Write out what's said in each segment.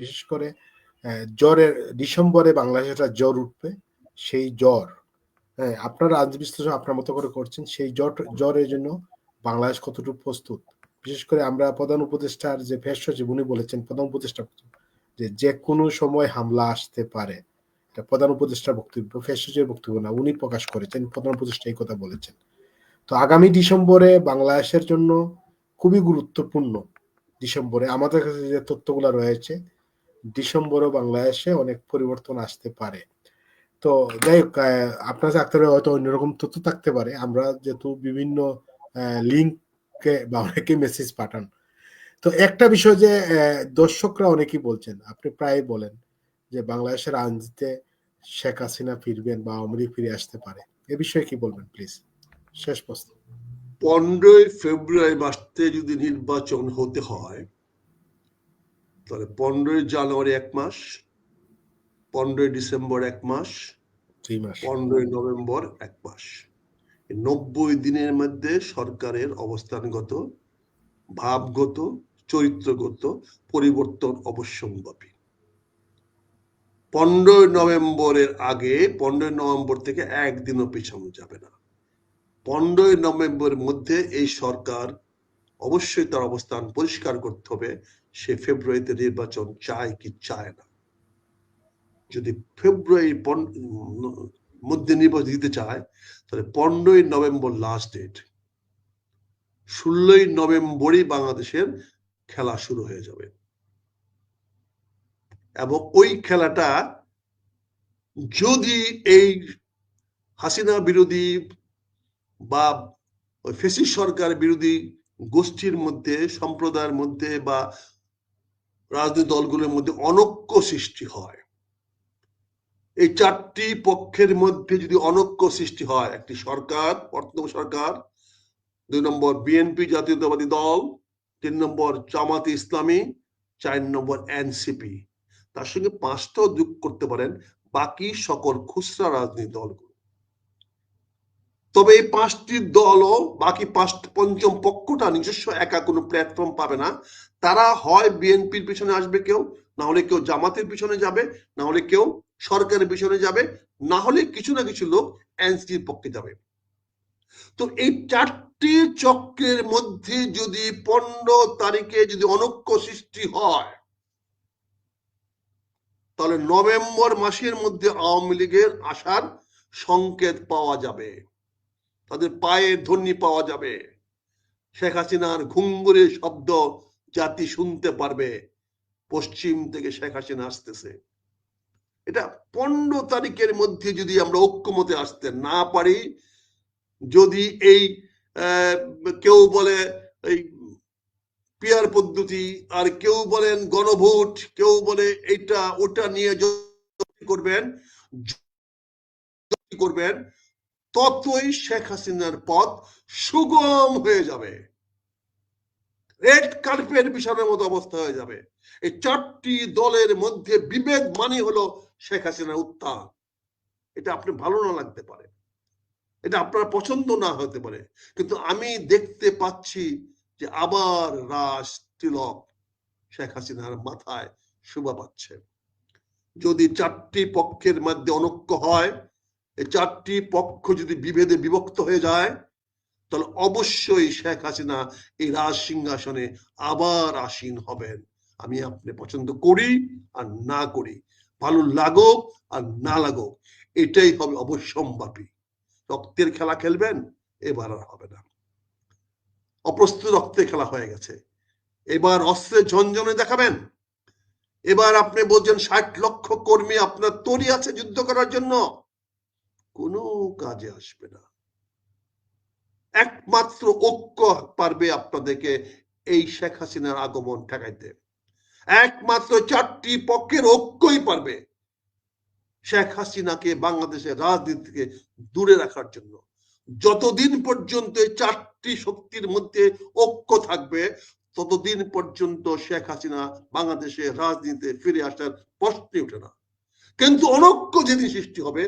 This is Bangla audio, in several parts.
বিশেষ করে জ্বরের, ডিসেম্বরে বাংলাদেশে একটা জ্বর উঠবে, সেই জ্বর হ্যাঁ আপনারা আজ বিশ্লেষণ আপনার মতো করে করছেন, সেই জ্বর, জ্বরের জন্য বাংলাদেশ কতটুকু প্রস্তুত? বিশেষ করে আমরা প্রধান উপদেষ্টার যে ভেষজ উনি বলেছেন, প্রধান উপদেষ্টা যে যে কোনো সময় হামলা আসতে পারে। এটা প্রধান উপদেষ্টার বক্তব্য ভেষজের বক্তব্য না, উনি প্রকাশ করেছেন, প্রধান উপদেষ্টা এই কথা বলেছেন। তো আগামী ডিসেম্বরে বাংলাদেশের জন্য খুবই গুরুত্বপূর্ণ ডিসেম্বরে আমাদের কাছে যে তথ্যগুলো রয়েছে ডিসেম্বরে বাংলাদেশে অনেক পরিবর্তন আসতে পারে। তো যাই হোক আপনার ডাক্তারে হয়তো অন্যরকম তথ্য থাকতে পারে। আমরা যেহেতু বিভিন্ন লিঙ্কে বা অনেকে মেসেজ পাঠান। তো একটা বিষয় যে দর্শকরা অনেকেই বলছেন, আপনি প্রায় বলেন যে বাংলাদেশের রাজনীতিতে শেখ হাসিনা ফিরবেন বা লীগ ফিরে আসতে পারে। এ বিষয়ে কি বলবেন প্লিজ শেষ প্রশ্ন। পনেরোই ফেব্রুয়ারি মাসে যদি নির্বাচন হতে হয় তাহলে পনেরোই জানুয়ারি এক মাস পনেরোই ডিসেম্বর এক মাস পনেরোই নভেম্বর এক মাস। নব্বই দিনের মধ্যে সরকারের অবস্থানগত ভাবগত চরিত্রগত পরিবর্তন অবশ্যম্ভাবী। পনেরোই নভেম্বরের আগে পনেরোই নভেম্বর থেকে একদিনও পিছানো যাবে না। পনেরোই নভেম্বরের মধ্যে এই সরকার অবশ্যই তার অবস্থান পরিষ্কার করতে হবে। সে ফেব্রুয়ারিতে নির্বাচন চায় কি চায় না। যদি ফেব্রুয়ারি মধ্যে নির্বাচন দিতে চায়, তাহলে পনেরোই নভেম্বর লাস্ট ডেট ষোলোই নভেম্বরই বাংলাদেশের খেলা শুরু হয়ে যাবে। এবং ওই খেলাটা যদি এই হাসিনা বিরোধী বা ফেসিস সরকার বিরোধী গোষ্ঠীর মধ্যে, সম্প্রদায়ের মধ্যে বা রাজনৈতিক দলগুলোর মধ্যে অনৈক্য সৃষ্টি হয়। এই চারটি পক্ষের মধ্যে যদি অনৈক্য সৃষ্টি হয়, একটি সরকার বর্তমান সরকার, দুই নম্বর বিএনপি জাতীয়তাবাদী দল, তিন নম্বর জামাতে ইসলামী, চার নম্বর এনসিপি। তার সঙ্গে পাঁচটাও যোগ করতে পারেন বাকি সকল খুচরা রাজনৈতিক দলগুলো। তবে এই পাঁচটি দলও বাকি পাঁচ পঞ্চম পক্ষটা নিজস্ব একা কোনো প্ল্যাটফর্ম পাবে না। তারা হয় বিএনপির পিছনে আসবে কেউ, না হলে কেউ জামাতের পিছনে যাবে, না হলে কেউ সরকারের পিছনে যাবে, না হলে কিছু না কিছু লোক এনসির পক্ষে যাবে। তো এই চারটি চক্রের মধ্যে যদি পনেরো তারিখে যদি অনৈক্য সৃষ্টি হয়, তাহলে নভেম্বর মাসের মধ্যে আওয়ামী লীগের আসার সংকেত পাওয়া যাবে। তাদের পায়ে ধ্বনি পাওয়া যাবে। শেখ হাসিনার ঘুঙ্গুরের শব্দ জাতি শুনতে পারবে। পশ্চিম থেকে শেখ হাসিনা আসতেছে। এটা পনেরো তারিখের মধ্যে যদি আমরা ঐক্যমতে আসতে না পারি, যদি এই কেউ বলে এই পিয়ার পদ্ধতি, আর কেউ বলেন গণভোট, কেউ বলে এইটা ওটা নিয়ে করবেন করবেন ততই শেখ হাসিনার পথ সুগম হয়ে যাবে। রেড কার্পেট বিছানোর মতো অবস্থা হয়ে যাবে। এই চারটি দলের মধ্যে বিভেদ মানে হলো শেখ হাসিনার উত্থান। এটা আপনি ভালো না লাগতে পারে। এটা আপনার পছন্দ না হতে পারে। কিন্তু আমি দেখতে পাচ্ছি যে আবার রাজ তিলক শেখ হাসিনার মাথায় শোভা পাচ্ছে। যদি চারটি পক্ষের মধ্যে অনৈক্য হয় এই চারটি পক্ষ যদি বিভেদে বিভক্ত হয়ে যায়, তাহলে অবশ্যই শেখ হাসিনা এই রাজ সিংহাসনে আবার আসীন হবেন। আমি আপনি পছন্দ করি আর না করি। ভালো লাগুক আর না লাগুক, এটাই হবে অবশ্যম্ভাবী। রক্তের খেলা খেলবেন, এবার আর হবে না। অপ্রস্তুত রক্তের খেলা হয়ে গেছে। এবার অস্ত্রের ঝনঝনে দেখাবেন। এবার আপনি বলছেন ষাট লক্ষ কর্মী আপনার তৈরি আছে যুদ্ধ করার জন্য। কোনো কাজে আসবে না। একমাত্র ঐক্য পারবে আপনাদেরকে এই শেখ হাসিনার আগমন ঠেকাইতে। একমাত্র চারটি পক্ষের ঐক্যই পারবে শেখ হাসিনাকে বাংলাদেশের রাজনীতি থেকে দূরে রাখার জন্য। যতদিন পর্যন্ত চারটি শক্তির মধ্যে ঐক্য থাকবে, ততদিন পর্যন্ত শেখ হাসিনা বাংলাদেশের রাজনীতিতে ফিরে আসার প্রশ্নই ওঠে না। কিন্তু অনৈক্য যেদিন সৃষ্টি হবে,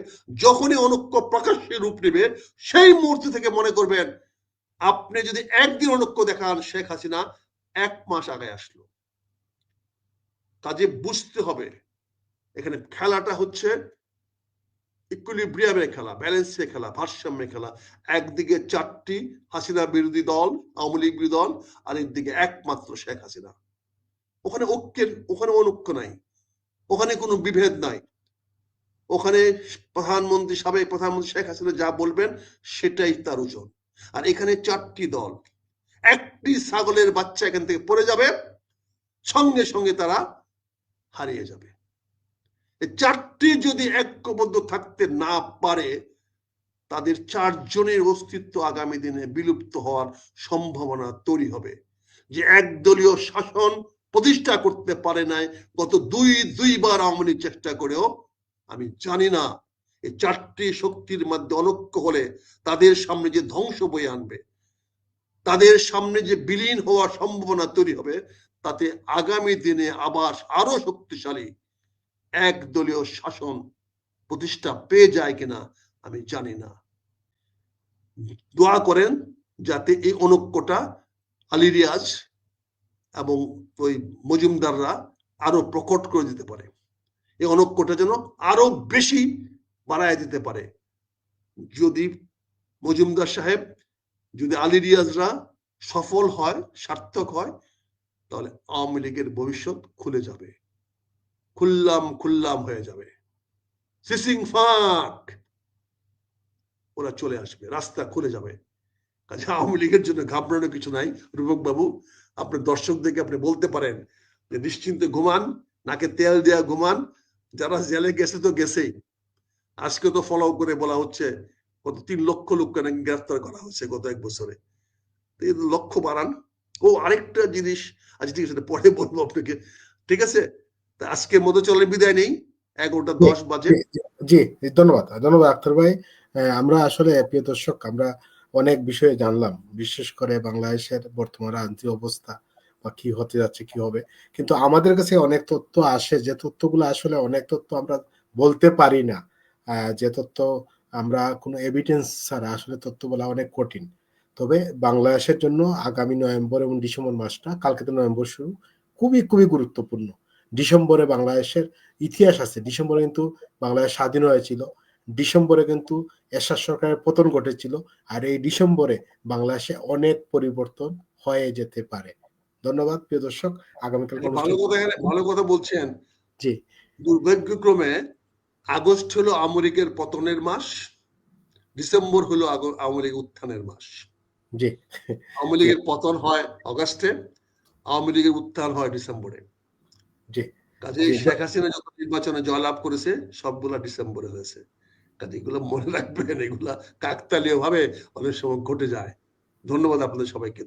যখনই অনৈক্য প্রকাশ্যে রূপ নেবে, সেই মুহূর্ত থেকে মনে করবেন, আপনি যদি একদিন অনৈক্য দেখান শেখ হাসিনা, এক মাস আগে আসলো। কাজে বুঝতে হবে, এখানে খেলাটা হচ্ছে ইকুইলিব্রিয়ামের খেলা ব্যালেন্সের খেলা, ভারসাম্যের খেলা। একদিকে চারটি হাসিনা বিরোধী দল, আওয়ামী লীগ বিরোধী দল, আর একদিকে একমাত্র শেখ হাসিনা। ওখানে ঐক্যের, ওখানে অনৈক্য নাই, ওখানে কোনো বিভেদ নাই। ওখানে প্রধানমন্ত্রী, সাবেক প্রধানমন্ত্রী শেখ হাসিনা যা বলবেন সেটাই তার ওজন। আর এখানে চারটি দল। একটি ছাগলের বাচ্চা এখান থেকে পড়ে যাবে, সঙ্গে সঙ্গে তারা হারিয়ে যাবে। চারটি যদি ঐক্যবদ্ধ থাকতে না পারে, তাদের চারজনের অস্তিত্ব আগামী দিনে বিলুপ্ত হওয়ার সম্ভাবনা তৈরি হবে। যে একদলীয় শাসন প্রতিষ্ঠা করতে পারে নাই, গত দুই, দুইবার আওয়ামী চেষ্টা করেও আমি জানি না এই চারটি শক্তির মধ্যে অনৈক্য হলে তাদের সামনে যে ধ্বংস বয়ে আনবে, তাদের সামনে যে বিলীন হওয়ার সম্ভাবনা তৈরি হবে, তাতে আগামী দিনে আবার আরও শক্তিশালী একদলীয় শাসন প্রতিষ্ঠা পেয়ে যায় কিনা আমি জানি না। দোয়া করেন যাতে এই অনৈক্যটা আলী রিয়াজ এবং ওই মজুমদাররা আরও প্রকট করে দিতে পারে। এই অনৈক্যটা যেন আরও বেশি বাড়ায় দিতে পারে। যদি মজুমদার সাহেব, যদি আলী রিয়াজরা সফল হয়, সার্থক হয়, তাহলে আওয়ামী লীগের ভবিষ্যৎ খুলে যাবে। খুল্লাম খুল্লাম হয়ে যাবে। সিসিং ফাঁক! ওরা চলে আসবে, রাস্তা খুলে যাবে। কাজে আওয়ামী লীগের জন্য ঘাবড়ানো কিছু নাই। রূপক বাবু আপনার দর্শকদেরকে আপনি বলতে পারেন যে নিশ্চিন্তে ঘুমান, নাকে তেল দেয়া ঘুমান যারা জেলে গেছে তো গেছেই। আজকে তো ফলো করে বলা হচ্ছে কত তিন লক্ষ লোককে নাকি গ্রেফতার করা হচ্ছে গত এক বছরে। লক্ষ্য বাড়ান। ও আরেকটা জিনিস আচ্ছা ঠিক আছে পরে বলব আপনাকে। ঠিক আছে? আজকে মতো চলে বিদায় নেই এগারোটা দশ বাজে। জি জি, ধন্যবাদ। ধন্যবাদ আক্তার ভাই। আমরা আসলে প্রিয় দর্শক আমরা অনেক বিষয়ে জানলাম। বিশেষ করে বাংলাদেশের বর্তমান রাজনীতি অবস্থা। বা কি হতে যাচ্ছে, কি হবে। কিন্তু আমাদের কাছে অনেক তথ্য আসে, যে তথ্যগুলো আসলে অনেক তথ্য আমরা বলতে পারি না। যে তথ্য আমরা কোনো এভিডেন্স ছাড়া আসলে তথ্য বলা অনেক কঠিন। তবে বাংলাদেশের জন্য আগামী নভেম্বর এবং ডিসেম্বর মাসটা, কালকে তো নভেম্বর শুরু, খুবই খুবই গুরুত্বপূর্ণ। ডিসেম্বরে বাংলাদেশের ইতিহাস আছে। ডিসেম্বরে কিন্তু বাংলাদেশ স্বাধীন হয়েছিল। ডিসেম্বরে কিন্তু এরশাদ সরকারের পতন ঘটেছিল। আর এই ডিসেম্বরে বাংলাদেশে অনেক পরিবর্তন হয়ে যেতে পারে। ধন্যবাদ প্রিয় দর্শক। আগামীকাল ভালো কথা ভালো কথা বলছেন। জি। দুর্ভাগ্যক্রমে আগস্ট হলো আমেরিকার পতনের মাস ডিসেম্বর হলো আওয়ামী লীগ উত্থানের মাস। জি। আওয়ামী লীগের পতন হয় অগাস্টে আওয়ামী লীগের উত্থান হয় ডিসেম্বরে। জি। কাজে শেখ হাসিনা যত নির্বাচনে জয়লাভ করেছে সবগুলা ডিসেম্বরে হয়েছে। কাজে এগুলো মনে রাখবেন এগুলা কাকতালীয় ভাবে অনেক সময় ঘটে যায়। ধন্যবাদ আপনাদের সবাইকে।